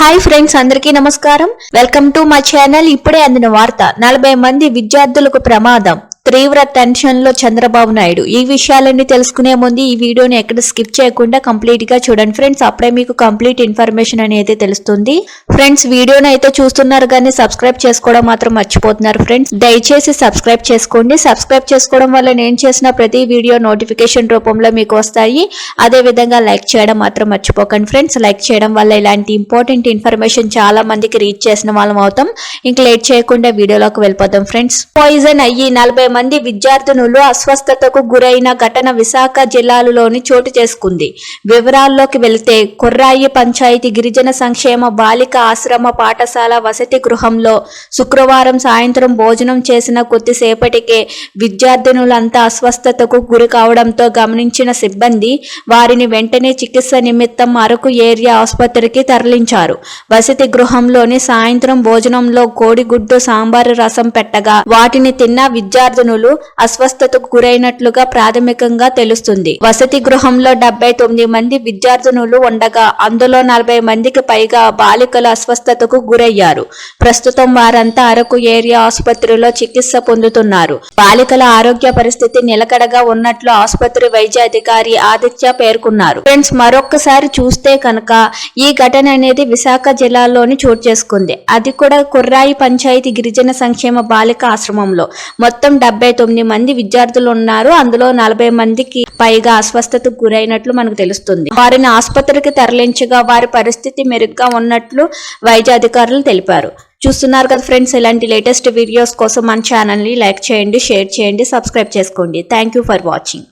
Hi friends అందరికీ నమస్కారం. Welcome to my channel ఇప్పుడే అందిన వార్త నలభై మంది విద్యార్థులకు ప్రమాదం. తీవ్ర టెన్షన్లో చంద్రబాబు నాయుడు. ఈ విషయాలన్నీ తెలుసుకునే ముందు ఈ వీడియోని ఎక్కడ స్కిప్ చేయకుండా కంప్లీట్గా చూడండి ఫ్రెండ్స్. అప్పుడే మీకు కంప్లీట్ ఇన్ఫర్మేషన్ అనేది తెలుస్తుంది. ఫ్రెండ్స్ వీడియోని అయితే చూస్తున్నారు కానీ సబ్స్క్రైబ్ చేసుకోవడం మాత్రం మర్చిపోతున్నారు ఫ్రెండ్స్. దయచేసి సబ్స్క్రైబ్ చేసుకోండి. సబ్స్క్రైబ్ చేసుకోవడం వల్ల నేను చేసిన ప్రతి వీడియో నోటిఫికేషన్ రూపంలో మీకు వస్తాయి. అదే విధంగా లైక్ చేయడం మాత్రం మర్చిపోకండి ఫ్రెండ్స్. లైక్ చేయడం వల్ల ఇలాంటి ఇంపార్టెంట్ ఇన్ఫర్మేషన్ చాలా మందికి రీచ్ చేసిన వాళ్ళం అవుతాం. ఇంక లేట్ చేయకుండా వీడియోలోకి వెళ్ళిపోతాం ఫ్రెండ్స్. పాయిజన్ అయ్యి నలభై మంది విద్యార్థినులు అస్వస్థతకు గురైన ఘటన విశాఖ జిల్లాలోని చోటు చేసుకుంది. వివరాల్లోకి వెళితే కొర్రాయి పంచాయతీ గిరిజన సంక్షేమ బాలిక ఆశ్రమ పాఠశాల వసతి గృహంలో శుక్రవారం సాయంత్రం భోజనం చేసిన కొద్దిసేపటికే విద్యార్థినులంతా అస్వస్థతకు గురి కావడంతో గమనించిన సిబ్బంది వారిని వెంటనే చికిత్స నిమిత్తం అరకు ఏరియా ఆసుపత్రికి తరలించారు. వసతి గృహంలోని సాయంత్రం భోజనంలో కోడిగుడ్డు సాంబారు రసం పెట్టగా వాటిని తిన్న విద్యార్థినులు అస్వస్థతకు గురైనట్లుగా ప్రాథమికంగా తెలుస్తుంది. వసతి గృహంలో డెబ్బై తొమ్మిది మంది విద్యార్థినులు ఉండగా అందులో నలభై మందికి పైగా బాలికలు అస్వస్థతకు గురయ్యారు. ప్రస్తుతం వారంతా అరకు ఏరియా ఆసుపత్రిలో చికిత్స పొందుతున్నారు. బాలికల ఆరోగ్య పరిస్థితి నిలకడగా ఉన్నట్లు ఆసుపత్రి వైద్య అధికారి ఆదిత్య పేర్కొన్నారు. ఫ్రెండ్స్ మరొక్కసారి చూస్తే కనుక ఈ ఘటన అనేది విశాఖ జిల్లాలోని చోటు చేసుకుంది. అది కూడా కుర్రాయి పంచాయతీ గిరిజన సంక్షేమ బాలిక ఆశ్రమంలో. మొత్తం డెబ్బై తొమ్మిది మంది విద్యార్థులు ఉన్నారు అందులో నలభై మందికి పైగా అస్వస్థతకు గురైనట్లు మనకు తెలుస్తుంది. వారిని ఆసుపత్రికి తరలించగా వారి పరిస్థితి మెరుగ్గా ఉన్నట్లు వైద్య అధికారులు తెలిపారు. చూస్తున్నారు కదా ఫ్రెండ్స్ ఇలాంటి లేటెస్ట్ వీడియోస్ కోసం మన ఛానల్ని లైక్ చేయండి షేర్ చేయండి సబ్స్క్రైబ్ చేసుకోండి. Thank you for watching.